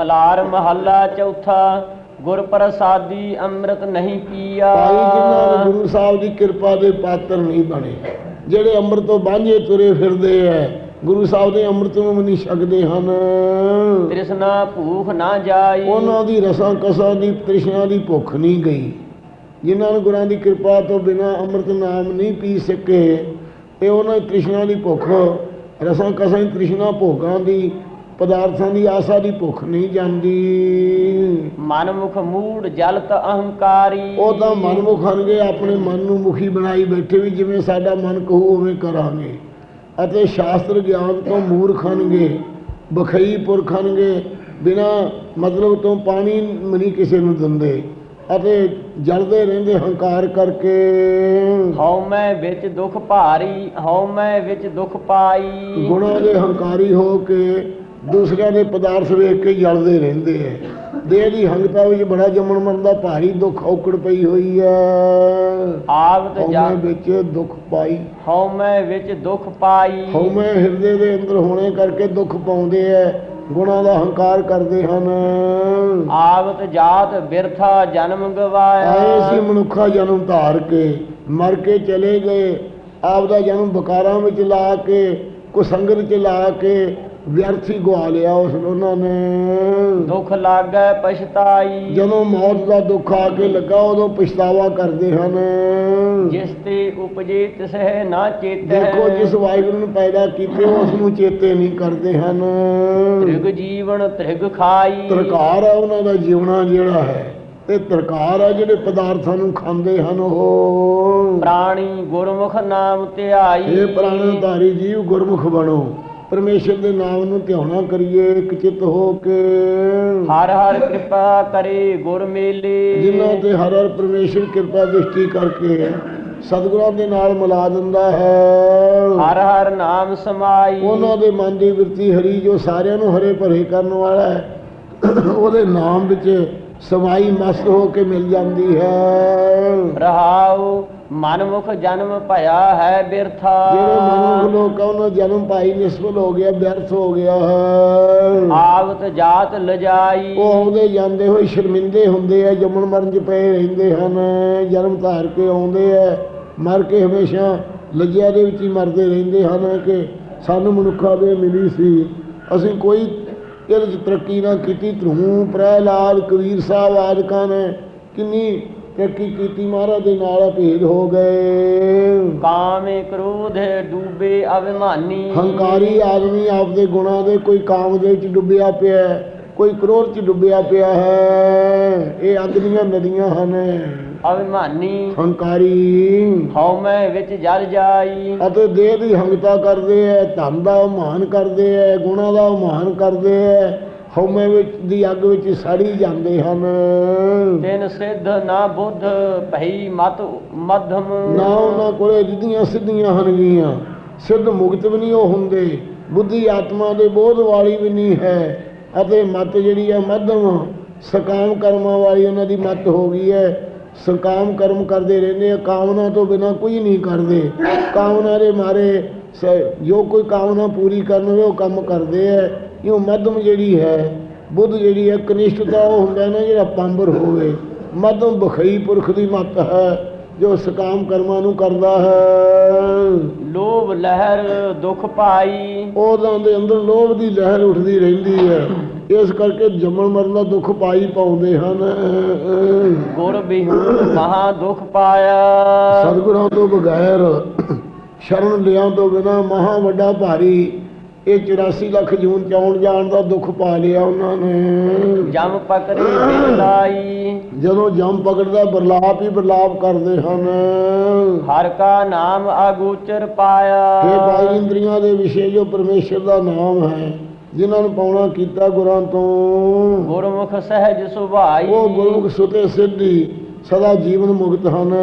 ਮਲਾਰ ਮਹੱਲਾ ਚੌਥਾ ਗੁਰ ਪ੍ਰਸਾਦੀ ਅੰਮ੍ਰਿਤ ਨਹੀਂ ਪੀਆ। ਭਾਈ ਜਿਨ੍ਹਾਂ ਨੇ ਗੁਰੂ ਸਾਹਿਬ ਦੀ ਕਿਰਪਾ ਦੇ ਪਾਤਰ ਨਹੀਂ ਬਣੇ ਜਿਹੜੇ ਅੰਮ੍ਰਿਤ ਤੋਂ ਬਾਂਝੇ ਤੁਰੇ ਫਿਰਦੇ ਐ ਗੁਰੂ ਸਾਹਿਬ ਦੇ ਅੰਮ੍ਰਿਤ ਨੂੰ ਨਹੀਂ ਛਕਦੇ ਹਨ। ਤ੍ਰਿਸ਼ਨਾ ਭੂਖ ਨਾ ਜਾਈ। ਉਹਨਾਂ ਦੀ ਰਸਾਂ ਕਸਾਂ ਦੀ ਤ੍ਰਿਸ਼ਨਾ ਦੀ ਭੁੱਖ ਨਹੀਂ ਗਈ। ਜਿਨ੍ਹਾਂ ਨੂੰ ਗੁਰਾਂ ਦੀ ਕਿਰਪਾ ਤੋਂ ਬਿਨਾ ਅੰਮ੍ਰਿਤ ਨਾਮ ਨਹੀਂ ਪੀ ਸਕੇ ਤੇ ਉਹਨਾਂ ਦੀ ਤ੍ਰਿਸ਼ਨਾ ਦੀ ਭੁੱਖ ਰਸਾਂ ਕਸਾਂ ਦੀ ਤ੍ਰਿਸ਼ਨਾ ਭੋਗਾਂ ਦੀ ਪਦਾਰਥਾਂ ਦੀ ਆਸਾ ਦੀ ਭੁੱਖ ਨਹੀਂ ਜਾਂਦੀ। ਮਨਮੁਖ ਮੂੜ ਜਲਤ ਅਹੰਕਾਰੀ। ਉਹ ਤਾਂ ਮਨਮੁਖ ਹਨਗੇ ਆਪਣੇ ਮਨ ਨੂੰ ਮੁਖੀ ਬਣਾਈ ਬੈਠੇ ਵੀ ਜਿਵੇਂ ਸਾਡਾ ਮਨ ਕਹੂ ਉਵੇਂ ਕਰਾਂਗੇ। ਅਤੇ ਸ਼ਾਸਤਰ ਗਿਆਨ ਤੋਂ ਮੂਰਖ ਹਨਗੇ ਬਖਈ ਪੁਰਖ ਹਨਗੇ ਬਿਨਾ ਮਤਲਬ ਤੋਂ ਪਾਣੀ ਮਨੀ ਕਿਸੇ ਨੂੰ ਦਿੰਦੇ। ਅਤੇ ਜਲਦੇ ਰਹਿੰਦੇ ਹੰਕਾਰ ਕਰਕੇ। ਹਉ ਮੈਂ ਵਿੱਚ ਦੁਖ ਭਾਰੀ ਹਉ ਮੈਂ ਵਿੱਚ ਦੁਖ ਪਾਈ। ਗੁਣਾਂ ਦੇ ਹੰਕਾਰੀ ਹੋ ਕੇ ਦੂਸਰਿਆਂ ਦੇ ਪਦਾਰਥ ਵੇਖ ਕੇ ਜਲਦੇ ਰਹਿੰਦੇ ਐ ਦੇਹ ਦੀ ਹੰਗਤਾ ਵਿੱਚ ਬੜਾ ਜੰਮਣ ਮਰਨ ਦਾ ਭਾਰੀ ਦੁੱਖ ਔਕੜ ਪਈ ਹੋਈ ਐ ਆਵਤ ਜਾ ਹਉਮੈ ਵਿੱਚ ਦੁੱਖ ਪਾਈ। ਹਉ ਮੈਂ ਵਿੱਚ ਦੁਖ ਪਾਈ। ਹਉਮੈ ਹਿਰਦੇ ਦੇ ਅੰਦਰ ਹੋਣੇ ਕਰਕੇ ਦੁੱਖ ਪਾਉਂਦੇ ਐ ਗੁਣਾਂ ਦਾ ਹੰਕਾਰ ਕਰਦੇ ਹਨ। ਆਵਤ ਜਾਤ ਬਿਰਥਾ ਜਨਮ ਆਏ ਗਵਾਇਆ ਸੀ ਮਨੁੱਖਾ ਜਨਮ ਧਾਰ ਕੇ ਮਰ ਕੇ ਚਲੇ ਗਏ। ਆਪ ਦਾ ਜਨਮ ਬਕਾਰਾਂ ਵਿੱਚ ਲਾ ਕੇ ਕੁਸੰਗਤ ਚ ਲਾ ਕੇ ਵਿਅਰਥੀ ਗਵਾ ਲਿਆ ਉਸ ਉਹਨਾਂ ਨੇ। ਦੁਖ ਲਾਗੈ ਪਛਤਾਈ। ਜਦੋਂ ਮੌਤ ਦਾ ਦੁੱਖ ਆ ਕੇ ਲੱਗਾ ਉਦੋਂ ਪਛਤਾਵਾ ਕਰਦੇ ਹਨ। ਜਿਸ ਤੇ ਉਪਜੇ ਤਿਸਹਿ ਨਾ ਚੇਤੈ। ਦੇਖੋ ਜਿਸ ਵਾਹਿਗੁਰੂ ਨੂੰ ਪੈਦਾ ਕੀਤੇ ਉਸ ਨੂੰ ਚੇਤੇ ਨਹੀਂ ਕਰਦੇ ਹਨ। ਤ੍ਰਿਗ ਜੀਵਨ ਤ੍ਰਿਗ ਖਾਈ। ਤਰਕਾਰ ਹੈ ਉਹਨਾਂ ਦਾ ਜੀਵਣਾ ਜਿਹੜਾ ਹੈ ਤੇ ਤਰਕਾਰ ਹੈ ਜਿਹੜੇ ਪਦਾਰਥਾਂ ਨੂੰ ਖਾਂਦੇ ਹਨ ਉਹ। ਪ੍ਰਾਣੀ ਗੁਰਮੁਖ ਨਾਮ ਧਿਆਈ। ਇਹ ਪ੍ਰਾਣਧਾਰੀ ਜੀਵ ਗੁਰਮੁਖ ਬਣੋ। ਪਰਮੇਸ਼ਰ ਦੇ ਨਾਮ ਨੂੰ ਧਿਆਉਣਾ ਕਰੀਏ ਇੱਕ ਚਿੱਤ ਹੋ ਕੇ। ਹਰ ਹਰ ਕਿਰਪਾ ਕਰੇ ਗੁਰ ਮੇਲੇ। ਜਿਨ੍ਹਾਂ ਤੇ ਹਰ ਹਰ ਪਰਮੇਸ਼ਰ ਕਿਰਪਾ ਦ੍ਰਿਸ਼ਟੀ ਕਰਕੇ ਸਤਿਗੁਰਾਂ ਦੇ ਨਾਲ ਮਿਲਾ ਦਿੰਦਾ ਹੈ। ਹਰ ਹਰ ਨਾਮ ਸਮਾਈ। ਉਹਨਾਂ ਦੇ ਮਨ ਦੀ ਬਿਰਤੀ ਹਰੀ ਜੋ ਸਾਰਿਆਂ ਨੂੰ ਹਰੇ ਭਰੇ ਕਰਨ ਵਾਲਾ ਹੈ ਉਹਦੇ ਨਾਮ ਵਿੱਚ ਸਮਾਈ ਮਸਤ ਹੋ ਕੇ ਮਿਲ ਜਾਂਦੀ ਹੈ। ਰਹਾਉ ਮਨਮੁਖ ਜਨਮ ਭਇਆ ਹੈ ਬਿਰਥਾ। ਜਿਹੜੇ ਮਨੁੱਖ ਲੋਕ ਆ ਉਹਨਾਂ ਦਾ ਜਨਮ ਭਾਈ ਨਿਸਬਲ ਹੋ ਗਿਆ ਵਿਅਰਥ ਹੋ ਗਿਆ। ਹੈ ਆਵਤ ਜਾਤ ਲਜਾਈ। ਉਹ ਆਉਂਦੇ ਜਾਂਦੇ ਹੋਏ ਸ਼ਰਮਿੰਦੇ ਹੁੰਦੇ ਆ ਜੰਮਣ ਮਰਨ ਚ ਪਏ ਰਹਿੰਦੇ ਹਨ ਜਨਮ ਧਾਰ ਕੇ ਆਉਂਦੇ ਆ। ਮਰ ਕੇ ਹਮੇਸ਼ਾ ਲੱਜਿਆ ਦੇ ਵਿੱਚ ਹੀ ਮਰਦੇ ਰਹਿੰਦੇ ਹਨ ਕਿ ਸਾਨੂੰ ਮਨੁੱਖਾ ਦੇ ਮਿਲੀ ਸੀ। ਅਸੀਂ ਕੋਈ ਇਹਦੇ ਚ ਤਰੱਕੀ ਨਾ ਕੀਤੀ। ਧਰੂ ਪ੍ਰਹਿਲਾਦ ਕਬੀਰ ਸਾਹਿਬ ਆਦਿਕਾਂ ਨੇ ਕਿੰਨੀ ਤਰੱਕੀ ਕੀਤੀ ਮਹਾਰਾਜ ਦੇ ਨਾਲ ਭੇਦ ਹੋ ਗਏ। ਕਾਮੇ ਕ੍ਰੋਧ ਡੂਬੇ ਅਭਿਮਾਨੀ। ਹੰਕਾਰੀ ਆਦਮੀ ਆਪਦੇ ਗੁਣਾਂ ਦੇ ਕੋਈ ਕਾਮ ਦੇ ਵਿੱਚ ਡੁੱਬਿਆ ਪਿਆ ਕੋਈ ਕ੍ਰੋਧ 'ਚ ਡੁੱਬਿਆ ਪਿਆ ਹੈ। ਇਹ ਅੱਗ ਦੀਆਂ ਨਦੀਆਂ ਹਨ। ਅਭਿਮਾਨੀ। ਹੰਕਾਰੀ। ਹਉ ਮੈਂ ਵਿੱਚ ਜਲ ਜਾਈ। ਅਤੇ ਦੇਹ ਦੀ ਹੰਗਤਾ ਕਰਦੇ ਐ ਧਨ ਦਾ ਮਾਨ ਕਰਦੇ ਐ ਗੁਣਾਂ ਦਾ ਮਾਨ ਕਰਦੇ ਐ ਹਉਮੈ ਵਿੱਚ ਦੀ ਅੱਗ ਵਿੱਚ ਸੜੀ ਜਾਂਦੇ ਹਨ। ਤਿਨ ਸਿੱਧ ਨਾ ਬੁੱਧ ਭਈ ਮਤ ਮਧਮ। ਨਾ ਉਹਨਾਂ ਕੋਲੇ ਰਿੱਧੀਆਂ ਸਿੱਧੀਆਂ ਹਨ ਗੀਆਂ। ਸਿੱਧ ਮੁਕਤ ਵੀ ਨਹੀਂ ਉਹ ਹੁੰਦੇ। ਬੁੱਧੀ ਆਤਮਾ ਦੇ ਬੋਧ ਵਾਲੀ ਵੀ ਨਹੀਂ ਹੈ। ਅਤੇ ਮਤ ਜਿਹੜੀ ਹੈ ਮੱਧਮ ਸਕਾਮ ਕਰਮਾਂ ਵਾਲੀ ਉਹਨਾਂ ਦੀ ਮਤ ਹੋ ਗਈ ਹੈ। ਸਕਾਮ ਕਰਮ ਕਰਦੇ ਰਹਿੰਦੇ ਆ ਕਾਮਨਾ ਤੋਂ ਬਿਨਾ ਕੁਝ ਨਹੀਂ ਕਰਦੇ। ਕਾਮਨਾ ਦੇ ਮਾਰੇ ਜੋ ਕੋਈ ਕਾਮਨਾ ਪੂਰੀ ਕਰਨ ਹੋਵੇ ਉਹ ਕੰਮ ਕਰਦੇ ਆ ਇਹ ਮੱਧਮ ਜਿਹੜੀ ਹੈ ਬੁੱਧ ਜਿਹੜੀ ਹੈ ਕਨਿਸ਼ਟਤਾ ਉਹ ਹੁੰਦਾ ਨਾ ਜਿਹੜਾ ਪੰਬਰ ਹੋਵੇ ਮੱਧਮ ਬਖਈ ਪੁਰਖ ਦੀ ਮਤ ਹੈ ਜੋ ਸਕਾਮ ਕਰਮਾਂ ਨੂੰ ਕਰਦਾ ਹੈ। ਲੋਭ ਲਹਿਰ ਦੁਖ ਪਾਈ। ਉਹਨਾਂ ਦੇ ਅੰਦਰ ਲੋਭ ਦੀ ਲਹਿਰ ਉੱਠਦੀ ਰਹਿੰਦੀ ਹੈ। ਇਸ ਕਰਕੇ ਜੰਮਣ ਮਰਨ ਦਾ ਦੁੱਖ ਪਾਈ ਪਾਉਂਦੇ ਹਨ। ਗੁਰ ਬਿਹੁ ਮਹਾ ਦੁਖ ਪਾਇਆ। ਸਤਿਗੁਰਾਂ ਤੋਂ ਬਗੈਰ ਸ਼ਰਨ ਲਿਆਂ ਤੋਂ ਬਿਨਾ ਮਹਾ ਵੱਡਾ ਭਾਰੀ ਇਹ 84 ਲੱਖ ਜੂਨ ਚਾਉਣ ਜਾਣ ਦਾ ਦੁੱਖ ਪਾ ਲਿਆ ਉਹਨਾਂ ਨੇ। ਜਮ ਪਕੜੀ ਬਿਨ ਲਾਈ। ਜਦੋਂ ਜੰਮ ਪਕੜਦਾ ਬਰਲਾਪ ਹੀ ਬਰਲਾਪ ਕਰਦੇ ਹਨ। ਹਰ ਕਾ ਨਾਮ ਅਗੋਚਰ ਪਾਇਆ। ਇਹ ਬਾਈ ਇੰਦਰੀਆਂ ਦੇ ਵਿਸ਼ੇ ਜੋ ਪਰਮੇਸ਼ਰ ਦਾ ਨਾਮ ਹੈ ਜਿਨ੍ਹਾਂ ਨੂੰ ਪਾਉਣਾ ਕੀਤਾ ਗੁਰਾਂ ਤੋਂ। ਗੁਰਮੁਖ ਸਹਿਜ ਸੁਭਾਈ। ਉਹ ਗੁਰਮੁਖ ਸੁਤੇ ਸਿੱਧੀ। ਸਦਾ ਜੀਵਨ ਮੁਕਤ ਹਨ।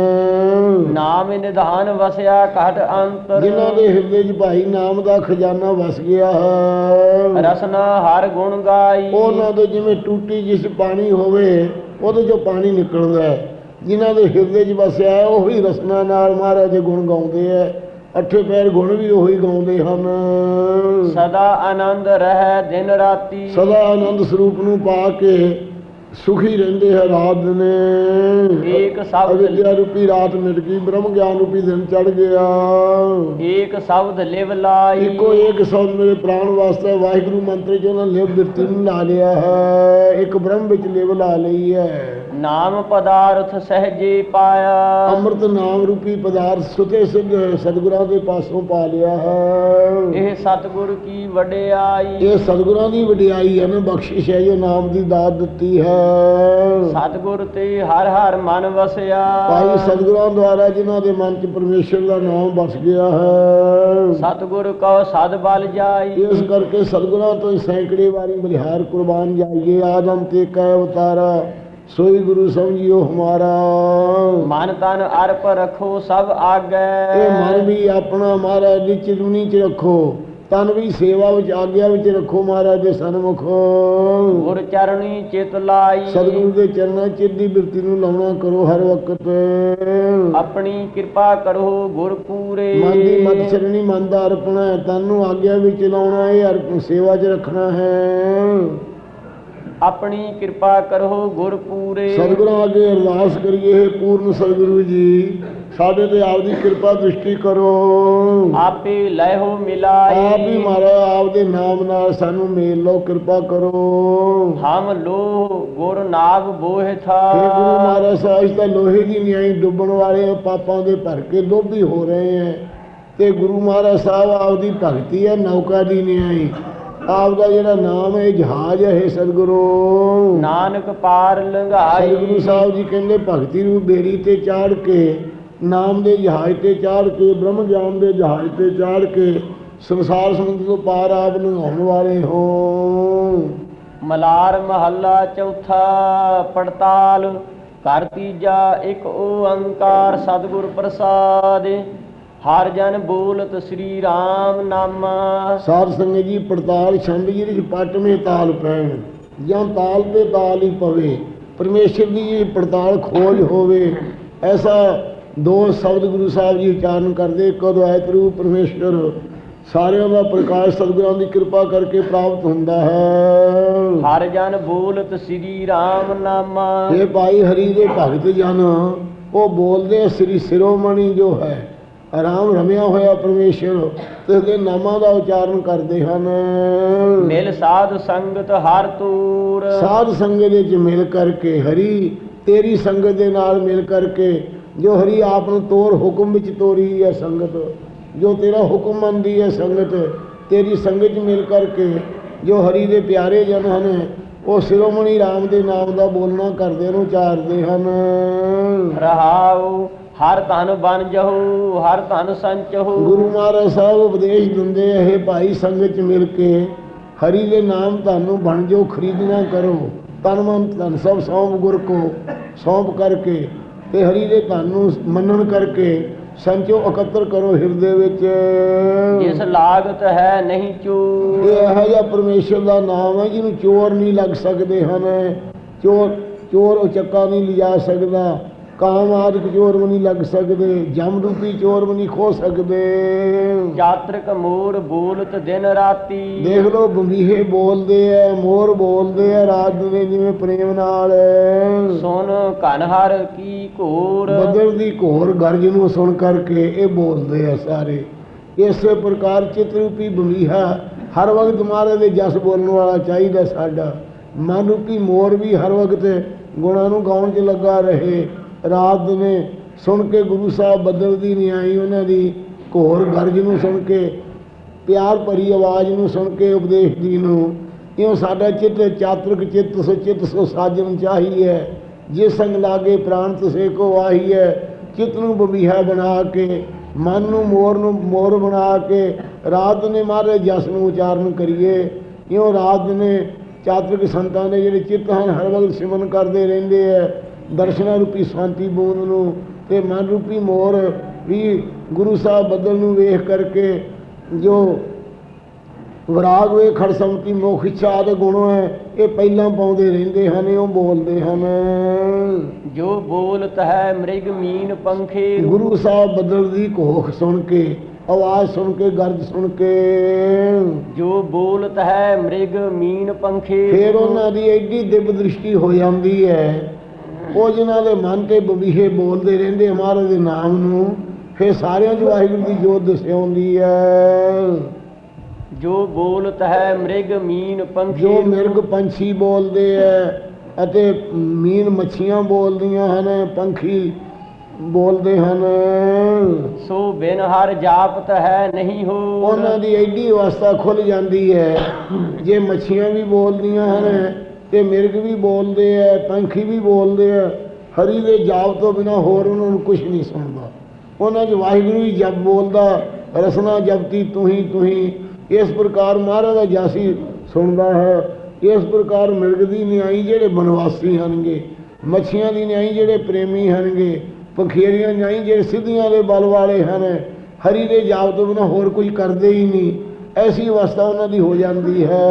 ਨਾਮ ਨਿਧਾਨ ਵਸਿਆ ਘਟ ਅੰਤਰ। ਜਿਨ੍ਹਾਂ ਦੇ ਹਿਰਦੇ 'ਚ ਭਾਈ ਨਾਮ ਦਾ ਖਜ਼ਾਨਾ ਵਸ ਗਿਆ ਹੈ। ਰਸਨਾ ਹਰ ਗੁਣ ਗਾਈ। ਉਹਨਾਂ ਦੇ ਜਿਵੇਂ ਟੂਟੀ ਜਿਸ ਪਾਣੀ ਹੋਵੇ ਉਹਦੇ 'ਚੋਂ ਪਾਣੀ ਨਿਕਲਦਾ ਹੈ। ਜਿਨ੍ਹਾਂ ਦੇ ਹਿਰਦੇ 'ਚ ਵਸਿਆ ਉਹੀ ਰਸਨਾ ਨਾਲ ਮਹਾਰਾਜ ਦੇ ਗੁਣ ਗਾਉਂਦੇ ਹੈ। ਅੱਠੇ ਪੈਰ ਗੁਣ ਵੀ ਉਹੀ ਗਾਉਂਦੇ ਹਨ। ਸਦਾ ਆਨੰਦ ਰਹਿ ਦਿਨ ਰਾਤੀ। ਸਦਾ ਆਨੰਦ ਸਰੂਪ ਨੂੰ ਪਾ ਕੇ ਸੁਖੀ ਰਹਿੰਦੇ ਹੈ ਰਾਤ ਦਿਨੇ ਏਕ ਸ਼ਬਦ ਅਵਿਦਿਆ ਰੂਪੀ ਰਾਤ ਮਿਟ ਗਈ ਬ੍ਰਹਮ ਗਿਆਨ ਰੂਪੀ ਦਿਨ ਚੜ ਗਿਆ। ਏਕ ਸ਼ਬਦ ਲਿਵ ਲਾਈ ਇੱਕੋ ਇੱਕ ਸ਼ਬਦ ਮੇਰੇ ਪ੍ਰਾਣ ਵਾਸਤੇ ਵਾਹਿਗੁਰੂ ਮੰਤਰ ਜੋ ਉਹਨਾਂ ਲਿਵ ਬਿਰਤੀ ਨੂੰ ਲਾ ਲਿਆ ਹੈ ਇੱਕ ਬ੍ਰਹਮ ਵਿੱਚ ਲਿਵ ਲਾ ਲਈ ਹੈ। ਨਾਮ ਪਦਾਰਥ ਸਹਜੇ ਪਾਇਆ। ਅੰਮ੍ਰਿਤ ਨਾਮ ਰੂਪੀ ਪਦਾਰਥ ਸੁਤੇ ਸਿੱਧ ਸਤਿਗੁਰਾਂ ਦੇ ਪਾਸੋਂ ਪਾ ਲਿਆ ਹੈ। ਇਹ ਸਤਿਗੁਰ ਕੀ ਵਡਿਆਈ? ਇਹ ਸਤਿਗੁਰਾਂ ਦੀ ਵਡਿਆਈ ਹੈ ਨਾ ਬਖਸ਼ਿਸ਼ ਹੈ ਜੋ ਨਾਮ ਦੀ ਦਾਤ ਦਿੱਤੀ ਹੈ। ਸਤਿਗੁਰ ਤੇ ਹਰ ਹਰ ਮਨ ਵਸਿਆ। ਭਾਈ ਸਤਿਗੁਰਾਂ ਦੁਆਰਾ ਜਿਨ੍ਹਾਂ ਦੇ ਮਨ 'ਚ ਪਰਮੇਸ਼ਰ ਦਾ ਨਾਮ ਵਸ ਗਿਆ ਹੈ। ਸਤਿਗੁਰ ਕਉ ਸਦ ਬਲ ਜਾਈ। ਇਸ ਕਰਕੇ ਸਤਿਗੁਰਾਂ ਤੋਂ ਸੈਂਕੜੇ ਵਾਰੀ ਬਲਿਹਾਰ ਕੁਰਬਾਨ ਜਾਈਏ। ਆਦਮ ਤੇ ਕੈ ਅਵਤਾਰਾ ਸੋਈ ਗੁਰੂ ਸਮਝਿਓ ਹਮਾਰਾ। ਮਨ ਤਨ ਅਰਪ ਰਖੋ ਸਭ ਆਗੈ। ਇਹ ਮਨ ਵੀ ਆਪਣਾ ਮਹਾਰਾਜ ਦੀ ਚਿਰੂਣੀ 'ਚ ਰੱਖੋ। ਤਨ ਵੀ ਸੇਵਾ ਵਿੱਚ ਆਗਿਆ ਵਿੱਚ ਰੱਖੋ ਮਹਾਰਾਜ ਦੇ ਸਨਮੁਖ। ਗੁਰ ਚਰਣੀ ਚਿਤ ਲਾਈ। ਸਤਿਗੁਰੂ ਦੇ ਚਰਨਾਂ 'ਚ ਦੀ ਬਿਰਤੀ ਨੂੰ ਲਾਉਣਾ ਕਰੋ ਹਰ ਵਕਤ। ਆਪਣੀ ਕਿਰਪਾ ਕਰੋ ਗੁਰ ਪੂਰੇ। ਮਨ ਦੀ ਮਤ ਛੱਡਣੀ ਮਨ ਦਾ ਅਰਪਣਾ ਹੈ। ਤਨ ਨੂੰ ਆਗਿਆ ਵਿੱਚ ਲਾਉਣਾ ਇਹ ਅਰਪ ਸੇਵਾ 'ਚ ਰੱਖਣਾ ਹੈ। ਆਪਣੀ ਕਿਰਪਾ ਕਰੋ ਗੁਰ ਪੂਰੇ। ਸਤਿਗੁਰਾਂ ਅੱਗੇ ਅਰਦਾਸ ਕਰੀਏ "ਹੇ ਪੂਰਨ ਸਤਿਗੁਰੂ ਜੀ ਸਾਡੇ ਤੇ ਆਪਦੀ ਕਿਰਪਾ ਦ੍ਰਿਸ਼ਟੀ ਕਰੋ। ਆਪੇ ਲੈਹੋ ਮਿਲਾਈ ਆਪ ਹੀ ਮਾਰਾ ਆਪਦੇ ਨਾਮ ਨਾਲ ਸਾਨੂੰ ਮੇਲ ਲਓ ਕਿਰਪਾ ਕਰੋ। ਹਮ ਲੋਹ ਗੁਰ ਨਾਗ ਬੋਹਿ ਥਾ। ਹੇ ਗੁਰੂ ਮਹਾਰਾਜ ਸਾਹਿਬ ਤਾਂ ਲੋਹੇ ਦੀ ਨਿਆਈ ਡੁੱਬਣ ਵਾਲੇ ਪਾਪਾਂ ਦੇ ਭਰ ਕੇ ਲੋਭੀ ਹੋ ਰਹੇ ਹੈ ਤੇ ਗੁਰੂ ਮਹਾਰਾਜ ਸਾਹਿਬ ਆਪਦੀ ਭਗਤੀ ਹੈ ਨੌਕਾ ਦੀ ਨਿਆਈ। ਆਪ ਦਾ ਜਿਹੜਾ ਨਾਮ ਹੈ ਜਹਾਜ਼ ਹੈ ਸਤਿਗੁਰੂ। ਨਾਨਕ ਪਾਰ ਲੰਘਾਈ। ਸਤਿਗੁਰੂ ਸਾਹਿਬ ਜੀ ਕਹਿੰਦੇ ਭਗਤੀ ਨੂੰ ਬੇੜੀ ਤੇ ਚਾੜ ਕੇ ਨਾਮ ਦੇ ਜਹਾਜ਼ ਤੇ ਚਾੜ ਕੇ ਬ੍ਰਹਮ ਗਿਆਨ ਦੇ ਜਹਾਜ਼ ਤੇ ਚਾੜ ਕੇ ਸੰਸਾਰ ਸਮੁੰਦਰ ਤੋਂ ਪਾਰ ਆਪ ਨੂੰ ਆਉਣ ਵਾਲੇ ਹੋ। ਮਲਾਰ ਮਹੱਲਾ ਚੌਥਾ ਪੜਤਾਲ। ਘਰ ਤੀਜਾ ਇੱਕ ਓੰਕਾਰ ਸਤਿਗੁਰ ਪ੍ਰਸਾਦ। ਹਰ ਜਨ ਬੋਲਤ ਸ੍ਰੀ ਰਾਮ ਨਾਮਾ। ਸਾਧ ਸੰਗਤ ਜੀ ਪੜਤਾਲ ਛੰਦ ਜੀ ਵਿੱਚ ਪਟਵੇਂ ਤਾਲ ਪੈਣ। ਜਾਂ ਤਾਲ ਤੇ ਤਾਲ ਹੀ ਪਵੇ। ਪਰਮੇਸ਼ਰ ਦੀ ਇਹ ਪੜਤਾਲ ਖੋਜ ਹੋਵੇ। ਐਸਾ ਦੋ ਸ਼ਬਦ ਗੁਰੂ ਸਾਹਿਬ ਜੀ ਉਚਾਰਨ ਕਰਦੇ ਕਦ ਆਇਤ ਰੂਪ ਪਰਮੇਸ਼ਰ। ਸਾਰਿਆਂ ਦਾ ਪ੍ਰਕਾਸ਼ ਸਤਿਗੁਰਾਂ ਦੀ ਕਿਰਪਾ ਕਰਕੇ ਪ੍ਰਾਪਤ ਹੁੰਦਾ ਹੈ। ਹਰ ਜਨ ਬੋਲਤ ਸ੍ਰੀ ਰਾਮ ਨਾਮਾ। ਇਹ ਭਾਈ ਹਰੀ ਦੇ ਭਗਤ ਜਨ ਉਹ ਬੋਲਦੇ ਸ੍ਰੀ ਸਿਰੋਮਣੀ ਜੋ ਹੈ। ਆਰਾਮ ਰਮਿਆ ਹੋਇਆ ਪਰਮੇਸ਼ਰ ਤੇ ਦੇ ਨਾਮਾਂ ਦਾ ਉਚਾਰਨ ਕਰਦੇ ਹਨ। ਮਿਲ ਸਾਧ ਸੰਗਤ ਹਰ ਤੂਰ। ਸਾਧ ਸੰਗਤ ਵਿੱਚ ਮਿਲ ਕਰਕੇ ਹਰੀ ਤੇਰੀ ਸੰਗਤ ਦੇ ਨਾਲ ਮਿਲ ਕਰਕੇ ਜੋ ਹਰੀ ਆਪ ਨੂੰ ਤੋਰ ਹੁਕਮ ਵਿੱਚ ਤੋਰੀ ਹੈ ਸੰਗਤ ਜੋ ਤੇਰਾ ਹੁਕਮ ਮੰਨਦੀ ਹੈ ਸੰਗਤ ਤੇਰੀ ਸੰਗਤ 'ਚ ਮਿਲ ਕਰਕੇ ਜੋ ਹਰੀ ਦੇ ਪਿਆਰੇ ਜਨ ਹਨ ਉਹ ਸਿਰੋਮਣੀ ਰਾਮ ਦੇ ਨਾਮ ਦਾ ਬੋਲਣਾ ਕਰਦੇ ਨੂੰ ਉਚਾਰਦੇ ਹਨ। ਰਹਾਉ ਹਰ ਧਨ ਬਨ ਜਹੂ ਹਰ ਧਨ ਸੰਚਹੂ। ਗੁਰੂ ਮਹਾਰਾਜ ਸਾਹਿਬ ਉਪਦੇਸ਼ ਦਿੰਦੇ ਇਹ ਭਾਈ ਸੰਗਤ 'ਚ ਮਿਲ ਕੇ ਹਰੀ ਦੇ ਨਾਮ ਤੁਹਾਨੂੰ ਬਣ ਜੋ ਖਰੀਦਣਾ ਕਰੋ। ਤਨ ਮਨ ਧਨ ਸਭ ਸੌਂਪ ਗੁਰ ਕੋ ਸੌਂਪ ਕਰਕੇ ਤੇ ਹਰੀ ਦੇ ਧਨ ਨੂੰ ਮੰਨਣ ਕਰਕੇ ਸੰਚੋ ਇਕੱਤਰ ਕਰੋ ਹਿਰਦੇ ਵਿੱਚ। ਜਿਸ ਲਾਗਤ ਹੈ ਨਹੀਂ ਚੂ ਇਹ ਜਿਹਾ ਪਰਮੇਸ਼ਰ ਦਾ ਨਾਮ ਹੈ ਜਿਹਨੂੰ ਚੋਰ ਨਹੀਂ ਲੱਗ ਸਕਦੇ ਹਨ। ਚੋਰ ਚੋਰ ਉਚੱਕਾ ਨਹੀਂ ਲਿਜਾ ਸਕਦਾ। ਕਾਮ ਆਦਿਕ ਚੋਰ ਵੀ ਨਹੀਂ ਲੱਗ ਸਕਦੇ ਜਮ ਰੂਪੀ ਚੋਰ ਵੀ ਨਹੀਂ ਖੋ ਸਕਦੇ। ਚਾਤ੍ਰਿਕ ਮੋਰ ਬੋਲਤ ਦਿਨ ਰਾਤੀ। ਦੇਖ ਲੋ ਬੰਬੀਹੇ ਬੋਲਦੇ ਐ ਮੋਰ ਬੋਲਦੇ ਐ ਰਾਤ ਦੇ ਜਿਵੇਂ ਪ੍ਰੇਮ ਨਾਲ। ਸੁਨ ਘਨ ਹਰ ਕੀ ਘੋਰ। ਬੱਦਲ ਦੀ ਘੋਰ ਗਰਜ ਨੂੰ ਸੁਣ ਕਰਕੇ ਇਹ ਬੋਲਦੇ ਐ ਸਾਰੇ। ਇਸੇ ਪ੍ਰਕਾਰ ਚਿਤ ਰੂਪੀ ਬੰਬੀਹਾ ਹਰ ਵਕਤ ਮਾਰੇ ਦੇ ਜਸ ਬੋਲਣ ਵਾਲਾ ਚਾਹੀਦਾ ਸਾਡਾ। ਮਨ ਰੂਪੀ ਮੋਰ ਵੀ ਹਰ ਵਕਤ ਗੁਣਾਂ ਨੂੰ ਗਾਉਣ 'ਚ ਲੱਗਾ ਰਹੇ। ਰਾਤ ਨੇ ਸੁਣ ਕੇ ਗੁਰੂ ਸਾਹਿਬ ਬਦਲਦੀ ਨਹੀਂ ਆਈ ਉਹਨਾਂ ਦੀ ਘੋਰ ਗਰਜ ਨੂੰ ਸੁਣ ਕੇ, ਪਿਆਰ ਭਰੀ ਆਵਾਜ਼ ਨੂੰ ਸੁਣ ਕੇ ਉਪਦੇਸ਼ ਦੀ ਨੂੰ, ਇਉਂ ਸਾਡਾ ਚਿੱਤ ਚਾਤਰਕ ਚਿੱਤ ਸੋ ਚਿੱਤ ਸੋ ਸਾਜਨ ਚਾਹੀ ਹੈ, ਜੇ ਸੰਗ ਲਾਗੇ ਪ੍ਰਾਣ ਤੁਸੇ ਕੋ ਹੈ, ਚਿੱਤ ਨੂੰ ਬਬੀਹਾ ਬਣਾ ਕੇ, ਮਨ ਨੂੰ ਮੋਰ ਨੂੰ ਮੋਰ ਬਣਾ ਕੇ, ਰਾਤ ਨੇ ਮਾਰੇ ਜਸ ਨੂੰ ਉਚਾਰਨ ਕਰੀਏ, ਇਉਂ ਰਾਤ ਨੇ ਚਾਤਰਕ ਸੰਤਾਂ ਦੇ ਜਿਹੜੇ ਚਿੱਤ ਹਨ, ਹਰ ਵਕਤ ਸਿਮਰਨ ਕਰਦੇ ਰਹਿੰਦੇ ਐ ਦਰਸ਼ਨਾਂ ਰੂਪੀ ਸ਼ਾਂਤੀ ਬੂੰਦ ਨੂੰ ਤੇ ਮਨ ਰੂਪੀ ਮੋਰ ਵੀ ਗੁਰੂ ਸਾਹਿਬ ਬੱਦਲ ਨੂੰ ਵੇਖ ਕਰਕੇ ਜੋ ਵਿਰਾਗ ਵੇ ਖੜਸਮਤੀ ਮੋਖ ਇੱਛਾ ਆਦਿ ਗੁਣ ਹੈ ਇਹ ਪਹਿਲਾਂ ਪਾਉਂਦੇ ਰਹਿੰਦੇ ਹਨ ਇਹ ਬੋਲਦੇ ਹਨ। ਜੋ ਬੋਲਤ ਹੈ ਮ੍ਰਿਗ ਮੀਨ ਪੰਖੇ ਗੁਰੂ ਸਾਹਿਬ ਬੱਦਲ ਦੀ ਘੋਖ ਸੁਣ ਕੇ ਆਵਾਜ਼ ਸੁਣ ਕੇ ਗਰਜ ਸੁਣ ਕੇ। ਜੋ ਬੋਲਤ ਹੈ ਮ੍ਰਿਗ ਮੀਨ ਪੰਖੀ ਫਿਰ ਉਹਨਾਂ ਦੀ ਐਡੀ ਦਿਵ ਦ੍ਰਿਸ਼ਟੀ ਹੋ ਜਾਂਦੀ ਹੈ। ਉਹ ਜਿਨ੍ਹਾਂ ਦੇ ਮਨ ਤੇ ਬਬੀਹੇ ਬੋਲਦੇ ਰਹਿੰਦੇ ਮਹਾਰਾਜ ਦੇ ਨਾਮ ਨੂੰ ਫਿਰ ਸਾਰਿਆਂ 'ਚ ਵਾਹਿਗੁਰੂ ਦੀ ਜੋਤ ਦਿਸ ਆਉਂਦੀ ਹੈ ਜੋ ਬੋਲਤ ਹੈ ਮ੍ਰਿਗ ਮੀਨ ਪੰਖੀ ਜੋ ਮਿਰਗ ਪੰਛੀ ਬੋਲਦੇ ਹੈ ਅਤੇ ਮੀਨ ਮੱਛੀਆਂ ਬੋਲਦੀਆਂ ਹਨ ਪੰਖੀ ਬੋਲਦੇ ਹਨ। ਸੋ ਬਿਨ ਹਰ ਜਾਪਤ ਹੈ ਨਹੀਂ ਹੋ ਉਹਨਾਂ ਦੀ ਐਡੀ ਅਵਸਥਾ ਖੁੱਲ ਜਾਂਦੀ ਹੈ ਜੇ ਮੱਛੀਆਂ ਵੀ ਬੋਲਦੀਆਂ ਹਨ ਤੇ ਮਿਰਗ ਵੀ ਬੋਲਦੇ ਹੈ ਪੰਖੀ ਵੀ ਬੋਲਦੇ ਹੈ ਹਰੀ ਦੇ ਜਾਪ ਤੋਂ ਬਿਨਾ ਹੋਰ ਉਹਨਾਂ ਨੂੰ ਕੁਝ ਨਹੀਂ ਸੁਣਦਾ। ਉਹਨਾਂ 'ਚ ਵਾਹਿਗੁਰੂ ਹੀ ਜਪ ਬੋਲਦਾ, ਰਸਨਾ ਜਪਤੀ ਤੁਹੀ ਤੁਹੀ ਇਸ ਪ੍ਰਕਾਰ ਮਹਾਰਾਜ ਦਾ ਜਾਸੀ ਸੁਣਦਾ ਹੈ। ਇਸ ਪ੍ਰਕਾਰ ਮਿਰਗ ਦੀ ਨਿਆਈ ਜਿਹੜੇ ਬਨਵਾਸੀ ਹਨਗੇ, ਮੱਛੀਆਂ ਦੀ ਨਿਆਈ ਜਿਹੜੇ ਪ੍ਰੇਮੀ ਹਨਗੇ ਪੰਖੀਰੀਆਂ ਨਿਆਈ ਜਿਹੜੇ ਸਿੱਧੀਆਂ ਦੇ ਬਲ ਵਾਲੇ ਹਨ, ਹਰੀ ਦੇ ਜਾਪ ਤੋਂ ਬਿਨਾ ਹੋਰ ਕੁਝ ਕਰਦੇ ਹੀ ਨਹੀਂ। ਐਸੀ ਅਵਸਥਾ ਉਹਨਾਂ ਦੀ ਹੋ ਜਾਂਦੀ ਹੈ।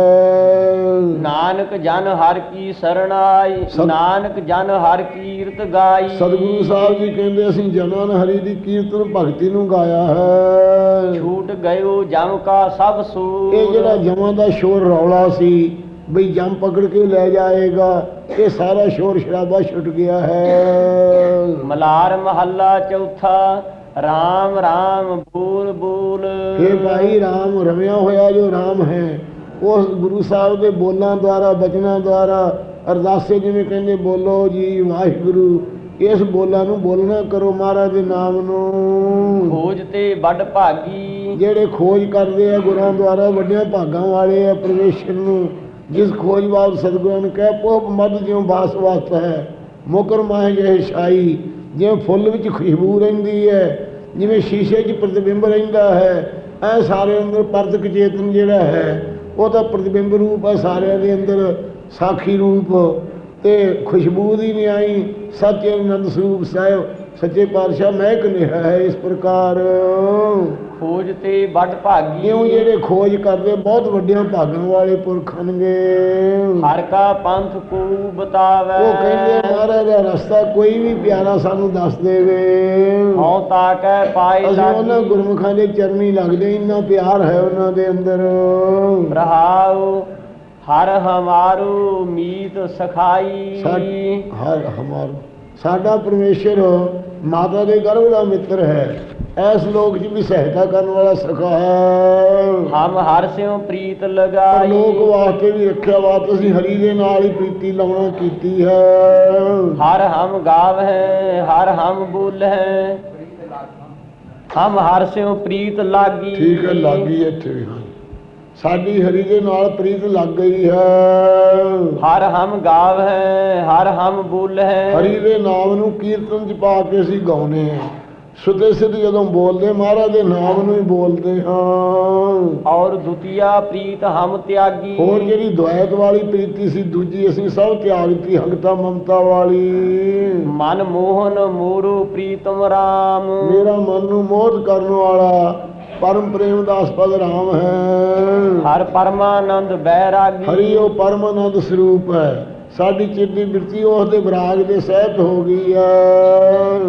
ਨਾਨਕ ਜਨ ਹਰ ਕੀ ਸਰਣਾਈ ਨਾਨਕ ਜਨ ਹਰ ਕੀਰਤ ਗਾਈ। ਸਤਿਗੁਰੂ ਸਾਹਿਬ ਜੀ ਕਹਿੰਦੇ ਅਸੀਂ ਜਨਾਂ ਨੇ ਹਰੀ ਦੀ ਕੀਰਤਨ ਭਗਤੀ ਨੂੰ ਗਾਇਆ ਹੈ। ਛੂਟ ਗਇਓ ਜਮ ਕਾ ਸਭ ਸੂਰ। ਇਹ ਜਿਹੜਾ ਜਮਾਂ ਦਾ ਸ਼ੋਰ ਰੌਲਾ ਸੀ ਬਈ ਜਮ ਪਕੜ ਕੇ ਲੈ ਜਾਏਗਾ ਇਹ ਸਾਰਾ ਸ਼ੋਰ ਸ਼ਰਾਬਾ ਛੁੱਟ ਗਿਆ ਹੈ। ਮਲਾਰ ਮਹੱਲਾ ਚੌਥਾ RAM RAM ਬੋਲ ਬੋਲ। ਇਹ ਭਾਈ RAM ਰਵਿਆ ਹੋਇਆ ਜੋ RAM ਹੈ ਉਸ ਗੁਰੂ ਸਾਹਿਬ ਦੇ ਬੋਲਾਂ ਦੁਆਰਾ ਬਚਨਾਂ ਦੁਆਰਾ ਅਰਦਾਸੇ ਜਿਵੇਂ ਕਹਿੰਦੇ ਬੋਲੋ ਜੀ ਵਾਹਿਗੁਰੂ ਇਸ ਬੋਲਾਂ ਨੂੰ ਬੋਲਣਾ ਕਰੋ ਮਹਾਰਾਜ ਦੇ ਨਾਮ ਨੂੰ। ਖੋਜ ਤੇ ਵੱਡ ਭਾਗੀ। ਜਿਹੜੇ ਖੋਜ ਕਰਦੇ ਆ ਗੁਰਾਂ ਦੁਆਰਾ ਵੱਡਿਆਂ ਭਾਗਾਂ ਵਾਲੇ ਆ ਪਰਮੇਸ਼ਰ ਨੂੰ ਜਿਸ ਖੋਜ ਬਾਬ ਸਤਿਗੁਰਾਂ ਨੇ ਕਹਿ ਪੋਪ ਮਦ ਜਿਉ ਬਾਸ ਵਸਤ ਹੈ ਮੁਕਰ ਮਾਹ ਜਿਹੇ ਛਾਈ ਜਿਵੇਂ ਫੁੱਲ ਵਿੱਚ ਖੁਸ਼ਬੂ ਰਹਿੰਦੀ ਹੈ ਜਿਵੇਂ ਸ਼ੀਸ਼ੇ 'ਚ ਪ੍ਰਤੀਬਿੰਬ ਰਹਿੰਦਾ ਹੈ ਐ ਸਾਰੇ ਅੰਦਰ ਪਰਤਕ ਚੇਤਨ ਜਿਹੜਾ ਹੈ, ਉਹ ਤਾਂ ਪ੍ਰਤੀਬਿੰਬ ਰੂਪ ਹੈ ਸਾਰਿਆਂ ਦੇ ਅੰਦਰ, ਸਾਖੀ ਰੂਪ ਤੇ ਖੁਸ਼ਬੂ ਦੀ ਨਿਆਈ ਸੱਚ ਅਨੰਦ ਸਰੂਪ ਸਾਹਿਬ ਸੱਚੇ ਪਾਤਸ਼ਾਹ ਮਹਿਕ ਨਿਹਾ ਹੈ ਇਸ ਪ੍ਰਕਾਰ। ਖੋਜ ਤੇ ਵੱਡ ਭਾਗੀ। ਇਉਂ ਜਿਹੜੇ ਖੋਜ ਕਰਦੇ ਬਹੁਤ ਵੱਡਿਆਂ ਭਾਗਾਂ ਵਾਲੇ ਪੁਰਖ ਹਨਗੇ ਹਰ ਕਾ ਪੰਥ ਕੋ ਬਤਾਵੇ। ਉਹ ਕਹਿੰਦੇ ਮਹਾਰਾਜ ਦਾ ਰਸਤਾ ਕੋਈ ਵੀ ਪਿਆਰਾ ਸਾਨੂੰ ਦੱਸ ਦੇਵੇ। ਹਉ ਤਾਕੈ ਪਾਏ ਅਸੀਂ ਉਹਨਾਂ ਲਾਗੀ ਗੁਰਮੁਖਾਂ ਦੇ ਚਰਨੀ ਲੱਗਦੇ ਇੰਨਾ ਪਿਆਰ ਹੈ ਉਹਨਾਂ ਦੇ ਅੰਦਰ। ਰਹਾਉ ਹਰ ਹਮਾਰੂ ਮੀਤ ਸਖਾਈ। ਹਰ ਹਮਾਰ। ਸਾਡਾ ਪਰਮੇਸ਼ਰ ਮਾਤਾ ਦੇ ਗਰਭ ਦਾ ਮਿੱਤਰ ਹੈ। ਐਸ ਲੋਕ 'ਚ ਵੀ ਸਹਾਇਤਾ ਕਰਨ ਵਾਲਾ ਸਖਾ ਹੈ ਹਮ ਹਰ ਸਿਉ ਪ੍ਰੀਤ ਪਰ ਲਗਾਈ ਲੋਕ ਵਾਸਤੇ ਵੀ ਰੱਖਿਆ ਬਾਤ ਅਸੀਂ ਹਰੀ ਦੇ ਨਾਲ ਹੀ ਪ੍ਰੀਤੀ ਲਾਉਣਾ ਕੀਤੀ ਹੈ। ਹਰ ਹਮ ਗਾਵ ਹੈ ਹਰ ਹਮ ਬੋਲ ਹੈ। ਹਮ ਹਰ ਸਿਉ ਪ੍ਰੀਤ ਲਾਗੀ। ਠੀਕ ਹੈ ਲੱਗੀ ਇੱਥੇ ਵੀ ਹਾਂ। ਸਾਡੀ ਹਰੀ ਦੇ ਨਾਲ ਪ੍ਰੀਤ ਲੱਗ ਗਈ ਹੈ। ਹਰ ਹਮ ਗਾਵ ਹੈ ਹਰ ਹਮ ਬੋਲ ਹੈ। ਹਰੀ ਦੇ ਨਾਮ ਨੂੰ ਕੀਰਤਨ ਚ ਪਾ ਕੇ ਅਸੀਂ ਗਾਉਨੇ ਆ ਸੁਤੇ ਸਿੱਧ ਜਦੋਂ ਬੋਲਦੇ ਮਹਾਰਾਜ ਦੇ ਨਾਮ ਨੂੰ ਹੀ ਬੋਲਦੇ ਹਾਂ। ਔਰ ਦੁਤੀਆ ਪ੍ਰੀਤ ਹਮ ਤਿਆਗੀ। ਹੋਰ ਜਿਹੜੀ ਦੁਆਇਤ ਵਾਲੀ ਪ੍ਰੀਤੀ ਸੀ ਦੂਜੀ ਅਸੀਂ ਸਭ ਤਿਆਗ ਦਿੱਤੀ ਹੰਗਤਾ ਮਮਤਾ ਵਾਲੀ। ਮਨ ਮੋਹਨ ਮੋਰੂ ਪ੍ਰੀਤਮ ਰਾਮ। ਮੇਰਾ ਮਨ ਨੂੰ ਮੋਹ ਕਰਨ ਵਾਲਾ ਪਰਮ ਪ੍ਰੇਮ ਦਾ ਅਸਪਦ ਰਾਮ ਹੈ। ਹਰ ਪਰਮਾਨੰਦ ਬੈਰਾਗੀ। ਹਰੀ ਉਹ ਪਰਮ ਆਨੰਦ ਸਰੂਪ ਹੈ। ਸਾਡੀ ਚਿੱਤ ਦੀ ਬਿਰਤੀ ਉਸ ਦੇ ਵਿਰਾਗ ਦੇ ਸਹਿਤ ਹੋ ਗਈ ਹੈ।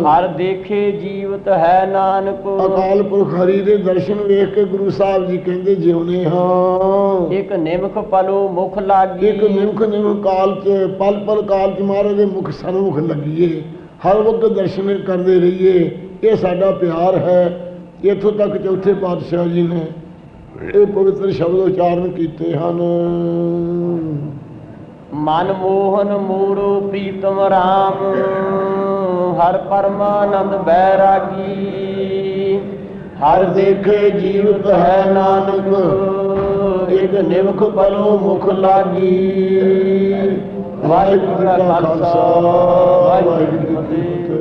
ਹਰ ਦੇਖੇ ਜੀਵਤ ਹੈ ਨਾਨਕ। ਅਕਾਲ ਪੁਰਖ ਹਰੀ ਦੇ ਦਰਸ਼ਨ ਵੇਖ ਕੇ ਗੁਰੂ ਸਾਹਿਬ ਜੀ ਕਹਿੰਦੇ ਜਿਉਨੇ ਹਾਂ। ਇੱਕ ਨਿਮਖ ਪਲੋ ਮੁਖ ਲਾਗੀ। ਇੱਕ ਨਿਮਖ ਨਿਮਖ ਕਾਲ ਚ ਪਲ ਪਲ ਕਾਲ ਚ ਮਹਾਰਾਜ ਦੇ ਮੁਖ ਸਨਮੁਖ ਲੱਗੀਏ। ਹਰ ਵਕਤ ਦਰਸ਼ਨ ਕਰਦੇ ਰਹੀਏ। ਇਹ ਸਾਡਾ ਪਿਆਰ ਹੈ। ਇੱਥੋਂ ਤੱਕ ਚੌਥੇ ਪਾਤਸ਼ਾਹ ਜੀ ਨੇ ਇਹ ਪਵਿੱਤਰ ਸ਼ਬਦ ਉਚਾਰਨ ਕੀਤੇ ਹਨ। ਮਨ ਮੋਹਨ ਮੋਰੂ ਪ੍ਰੀਤਮ ਰਾਮ ਹਰ ਪਰਮਾਨੰਦ ਬੈਰਾਗੀ। ਹਰ ਦੇਖੇ ਜੀਵਤ ਹੈ ਨਾਨਕ ਇੱਕ ਨਿਮਖ ਪਲੋ ਮੁਖ ਲਾਗੀ। ਵਾਹਿਗੁਰੂ ਜੀ ਕਾ ਖਾਲਸਾ ਵਾਹਿਗੁਰੂ ਜੀ ਕੀ ਫਤਿਹ।